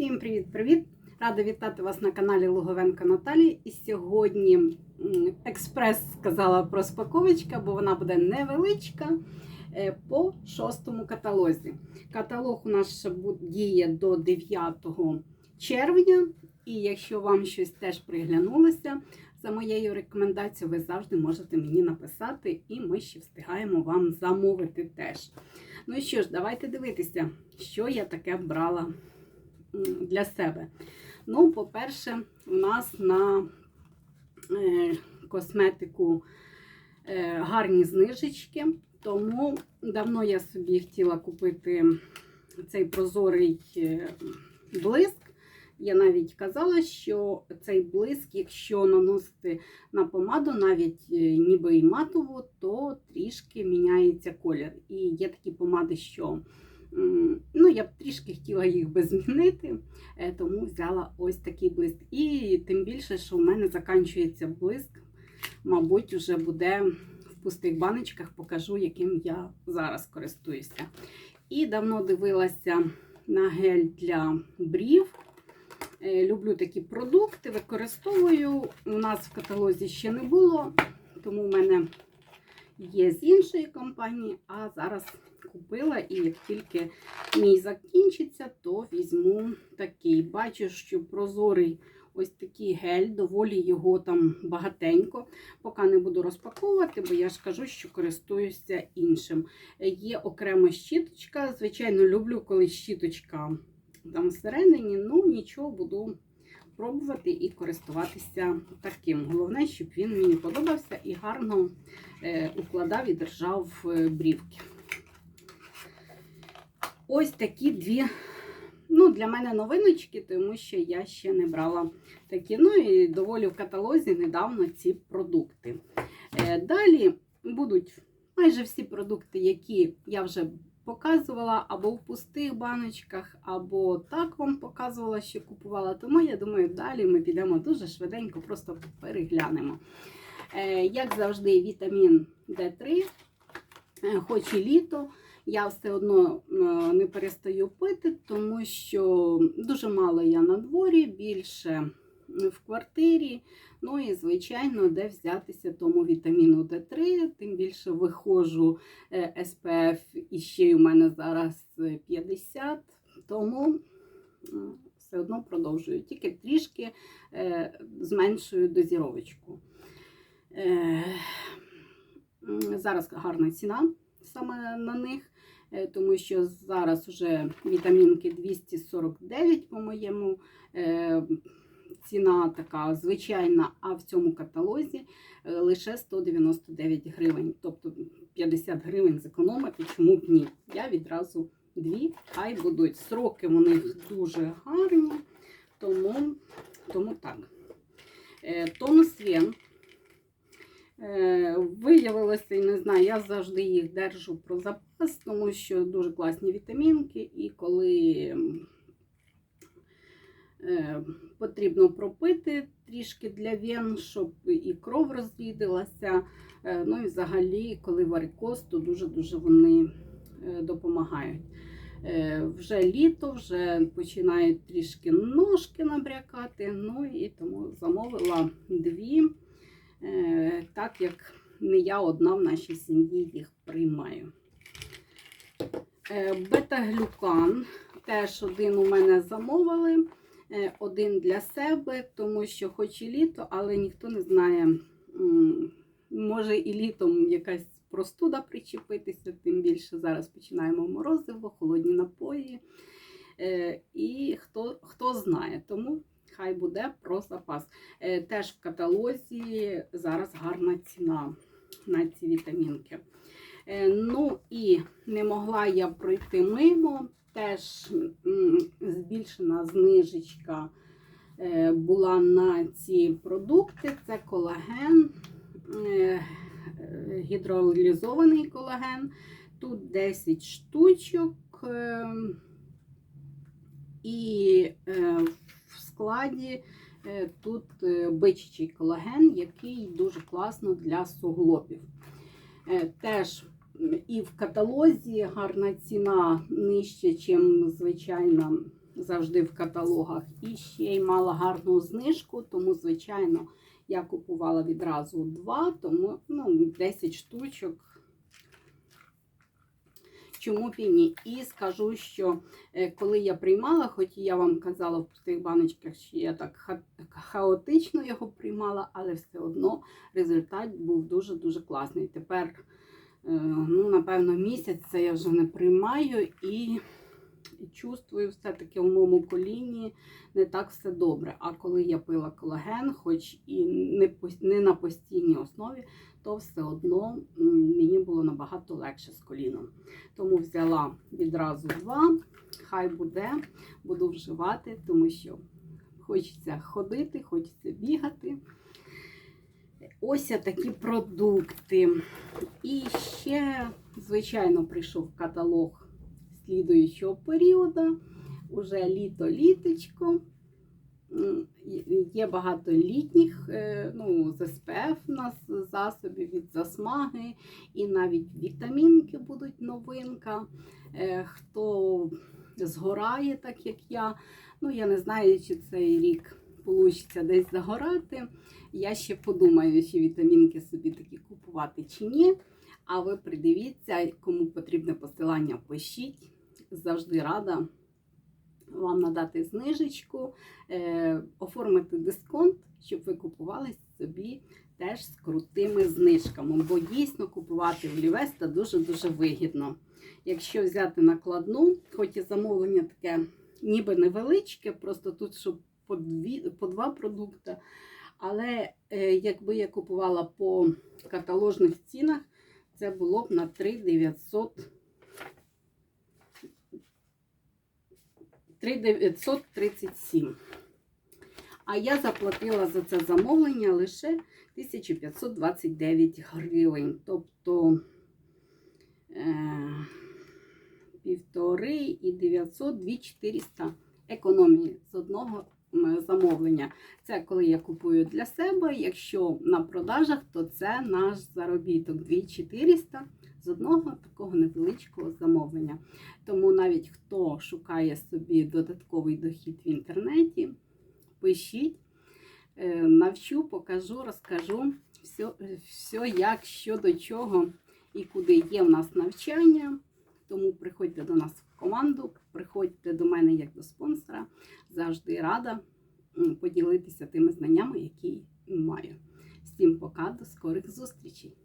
Всім привіт-привіт! Рада вітати вас на каналі Луговенко Наталі. І сьогодні експрес сказала про спаковочка, бо вона буде невеличка е, по шостому каталозі. Каталог у нас ще діє до 9 червня. І якщо вам щось теж приглянулося, за моєю рекомендацією, ви завжди можете мені написати, і ми ще встигаємо вам замовити теж. Ну і що ж, давайте дивитися, що я таке брала для себе. Ну, по-перше, у нас на е, косметику е, гарні знижечки, тому давно я собі хотіла купити цей прозорий е, блиск. Я навіть казала, що цей блиск, якщо наносити на помаду, навіть ніби і матову, то трішки міняється колір. І є такі помади, що ну, я б трішки хотіла їх би змінити, е, тому взяла ось такий блиск. І тим більше, що в мене закінчується блиск, мабуть, вже буде в пустих баночках, покажу, яким я зараз користуюся. І давно дивилася на гель для брів. Е, Люблю такі продукти, використовую. У нас в каталозі ще не було, тому в мене є з іншої компанії, а зараз купила і як тільки мій закінчиться, то візьму такий. Бачу, що прозорий ось такий гель, доволі його там багатенько. Поки не буду розпаковувати, бо я ж кажу, що користуюся іншим. Є окрема щіточка. Звичайно, люблю, коли щіточка там всередині, ну нічого буду пробувати і користуватися таким. Головне, щоб він мені подобався і гарно е, укладав і держав е, брівки. Ось такі дві, ну, для мене новиночки, тому що я ще не брала такі. Ну і доволі в каталозі недавно ці продукти. Е, Далі будуть майже всі продукти, які я вже показувала або в пустих баночках, або так вам показувала, що купувала. Тому я думаю, далі ми підемо дуже швиденько, просто переглянемо. Е, Як завжди, вітамін D3, Е, хоч і літо. Я все одно е, не перестаю пити, тому що дуже мало я на дворі, більше в квартирі. Ну і, звичайно, де взятися тому вітаміну Д3, тим більше виходжу е, СПФ і ще й у мене зараз е, 50, тому все одно продовжую. Тільки трішки е, зменшую дозіровочку. Е, Зараз гарна ціна саме на них, е, тому що зараз вже вітамінки 249, по-моєму. е, Ціна така звичайна, а в цьому каталозі е, лише 199 гривень. Тобто 50 гривень зекономити, чому б ні? Я відразу дві, хай будуть. Сроки у них дуже гарні, тому, тому так. Тонус Вен. Е, Виявилося, і не знаю, я завжди їх держу про запас, тому що дуже класні вітамінки, і коли е, потрібно пропити трішки для вен, щоб і кров розвідалася. Е, Ну і взагалі, коли варикоз, то дуже-дуже вони допомагають. Вже літо, вже починають трішки ножки набрякати. Ну і тому замовила дві, так як не я одна в нашій сім'ї їх приймаю. Е, Бета-глюкан теж один у мене замовили, е, один для себе, тому що хоч і літо, але ніхто не знає, може і літом якась простуда причепитися, тим більше зараз починаємо морозиво, холодні напої. Е, І хто, хто знає, тому хай буде про запас. Е, Теж в каталозі зараз гарна ціна на ці вітамінки. Е, Ну і не могла я пройти мимо. Теж збільшена знижечка е, була на ці продукти. Це колаген, гідролізований колаген. Тут 10 штучок. І е, в складі е, тут е, бичачий колаген, який дуже класно для суглобів. Теж і в каталозі гарна ціна нижче, ніж звичайна завжди в каталогах. І ще й мала гарну знижку, тому, звичайно, я купувала відразу два, тому ну, 10 штучок. Чому б і ні? І скажу, що е, коли я приймала, хоч я вам казала в пустих баночках, що я так ха- хаотично його приймала, але все одно результат був дуже-дуже класний. Тепер, е, ну, напевно, місяць це я вже не приймаю і і чувствую все-таки в моєму коліні не так все добре. А коли я пила колаген, хоч і не, не на постійній основі, то все одно мені було набагато легше з коліном. Тому взяла відразу два. Хай буде, буду вживати, тому що хочеться ходити, хочеться бігати. Ось такі продукти. І ще, звичайно, прийшов каталог слідуючого періоду. Уже літо-літочко. Є багато літніх е, ну, з у нас засобів від засмаги, і навіть вітамінки будуть новинка. Е, Хто згорає, так як я, ну я не знаю, чи цей рік вийде десь загорати. Я ще подумаю, чи вітамінки собі такі купувати чи ні. А ви придивіться, кому потрібне посилання, пишіть. Завжди рада вам надати знижечку, е, оформити дисконт, щоб ви купували собі теж з крутими знижками. Бо дійсно купувати в Лівеста дуже-дуже вигідно. Якщо взяти накладну, хоч і замовлення таке ніби невеличке, просто тут щоб по, дві, по два продукти. Але е, якби я купувала по каталожних цінах, це було б на 3 900 3937. А я заплатила за це замовлення лише 1529 гривень. Тобто е, півтори і 900, 2400 економії з одного замовлення. Це коли я купую для себе. Якщо на продажах, то це наш заробіток 2400 з одного такого невеличкого замовлення. Тому навіть хто шукає собі додатковий дохід в інтернеті, пишіть, е, навчу, покажу, розкажу все, все як, що до чого і куди є в нас навчання. Тому приходьте до нас в команду, приходьте до мене як до спонсора. Завжди рада поділитися тими знаннями, які маю. Всім пока, до скорих зустрічей!